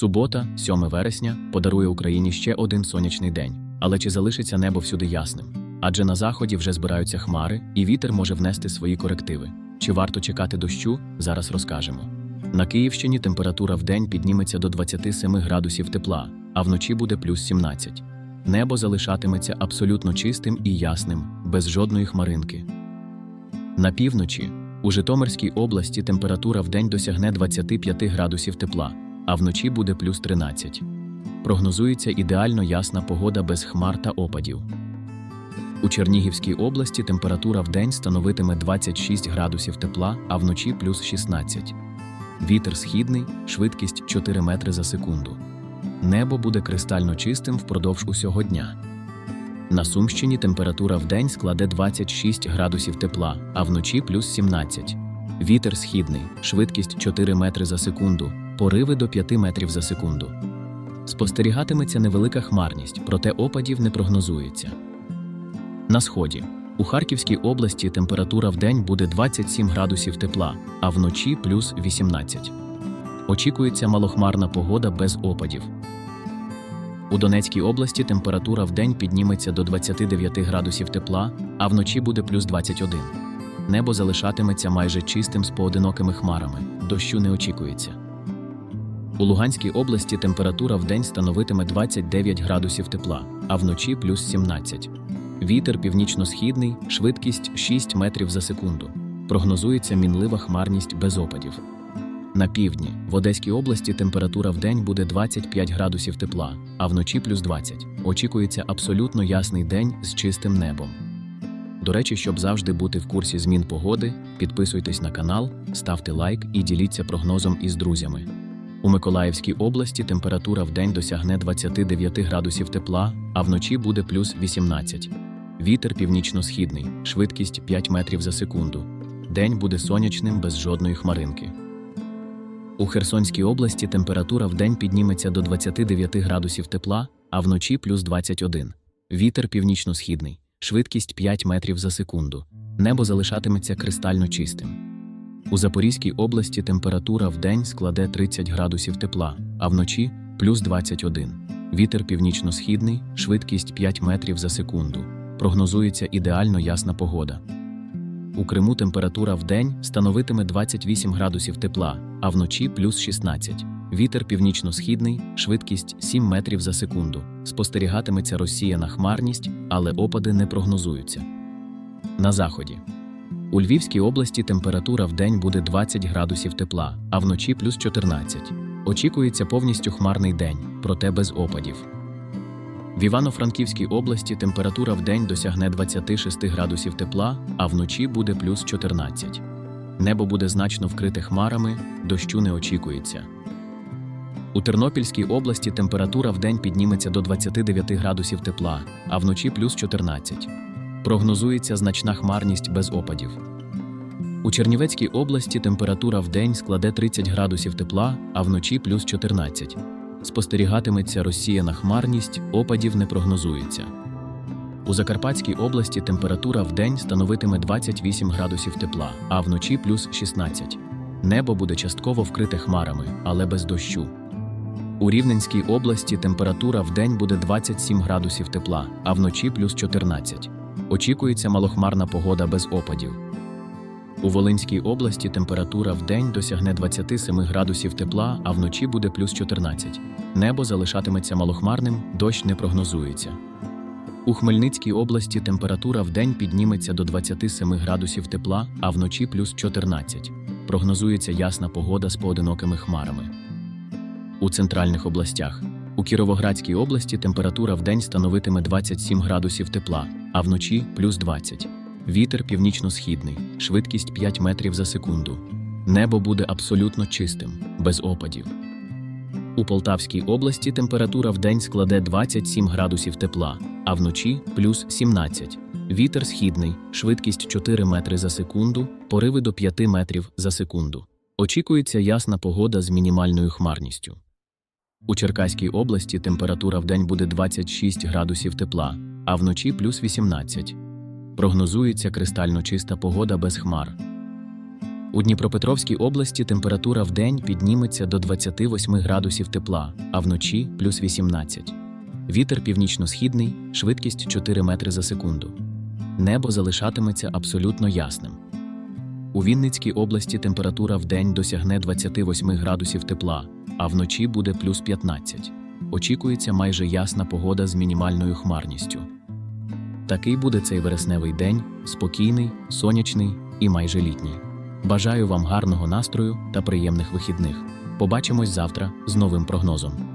Субота, 7 вересня, подарує Україні ще один сонячний день. Але чи залишиться небо всюди ясним? Адже на заході вже збираються хмари, і вітер може внести свої корективи. Чи варто чекати дощу? Зараз розкажемо. На Київщині температура в день підніметься до 27 градусів тепла, а вночі буде плюс 17. Небо залишатиметься абсолютно чистим і ясним, без жодної хмаринки. На півночі у Житомирській області температура вдень досягне 25 градусів тепла, а вночі буде плюс 13. Прогнозується ідеально ясна погода без хмар та опадів. У Чернігівській області температура вдень становитиме 26 градусів тепла, а вночі плюс 16. Вітер східний, швидкість 4 метри за секунду. Небо буде кристально чистим впродовж усього дня. На Сумщині температура вдень складе 26 градусів тепла, а вночі плюс 17. Вітер східний, швидкість 4 метри за секунду, пориви до 5 метрів за секунду. Спостерігатиметься невелика хмарність, проте опадів не прогнозується. На сході. У Харківській області температура вдень буде 27 градусів тепла, а вночі плюс 18. Очікується малохмарна погода без опадів. У Донецькій області температура вдень підніметься до 29 градусів тепла, а вночі буде плюс 21. Небо залишатиметься майже чистим з поодинокими хмарами, дощу не очікується. У Луганській області температура вдень становитиме 29 градусів тепла, а вночі плюс 17. Вітер північно-східний, швидкість 6 метрів за секунду. Прогнозується мінлива хмарність без опадів. На півдні в Одеській області температура вдень буде 25 градусів тепла, а вночі плюс 20. Очікується абсолютно ясний день з чистим небом. До речі, щоб завжди бути в курсі змін погоди, підписуйтесь на канал, ставте лайк і діліться прогнозом із друзями. У Миколаївській області температура вдень досягне 29 градусів тепла, а вночі буде плюс 18. Вітер північно-східний, швидкість 5 метрів за секунду. День буде сонячним без жодної хмаринки. У Херсонській області температура вдень підніметься до 29 градусів тепла, а вночі плюс 21. Вітер північно-східний, швидкість 5 метрів за секунду. Небо залишатиметься кристально чистим. У Запорізькій області температура вдень складе 30 градусів тепла, а вночі плюс 21. Вітер північно-східний, швидкість 5 метрів за секунду. Прогнозується ідеально ясна погода. У Криму температура вдень становитиме 28 градусів тепла, а вночі плюс 16. Вітер північно-східний, швидкість 7 метрів за секунду. Спостерігатиметься розсіяна хмарність, але опади не прогнозуються. На заході. У Львівській області температура вдень буде 20 градусів тепла, а вночі плюс 14. Очікується повністю хмарний день, проте без опадів. В Івано-Франківській області температура вдень досягне 26 градусів тепла, а вночі буде плюс 14. Небо буде значно вкрите хмарами, дощу не очікується. У Тернопільській області температура вдень підніметься до 29 градусів тепла, а вночі плюс 14. Прогнозується значна хмарність без опадів. У Чернівецькій області температура вдень складе 30 градусів тепла, а вночі плюс 14. Спостерігатиметься розсіяна хмарність, опадів не прогнозується. У Закарпатській області температура вдень становитиме 28 градусів тепла, а вночі плюс 16. Небо буде частково вкрите хмарами, але без дощу. У Рівненській області температура вдень буде 27 градусів тепла, а вночі плюс 14. Очікується малохмарна погода без опадів. У Волинській області температура вдень досягне 27 градусів тепла, а вночі буде плюс 14. Небо залишатиметься малохмарним, дощ не прогнозується. У Хмельницькій області температура вдень підніметься до 27 градусів тепла, а вночі плюс 14. Прогнозується ясна погода з поодинокими хмарами. У центральних областях. У Кіровоградській області температура вдень становитиме 27 градусів тепла, а вночі плюс 20. Вітер північно-східний, швидкість 5 метрів за секунду. Небо буде абсолютно чистим, без опадів. У Полтавській області температура вдень складе 27 градусів тепла, а вночі плюс 17. Вітер східний, швидкість 4 метри за секунду, пориви до 5 метрів за секунду. Очікується ясна погода з мінімальною хмарністю. У Черкаській області температура вдень буде 26 градусів тепла, а вночі плюс 18. Прогнозується кристально чиста погода без хмар. У Дніпропетровській області температура в день підніметься до 28 градусів тепла, а вночі плюс 18. Вітер північно-східний, швидкість 4 метри за секунду. Небо залишатиметься абсолютно ясним. У Вінницькій області температура в день досягне 28 градусів тепла, а вночі буде плюс 15. Очікується майже ясна погода з мінімальною хмарністю. Такий буде цей вересневий день спокійний, сонячний і майже літній. Бажаю вам гарного настрою та приємних вихідних. Побачимось завтра з новим прогнозом.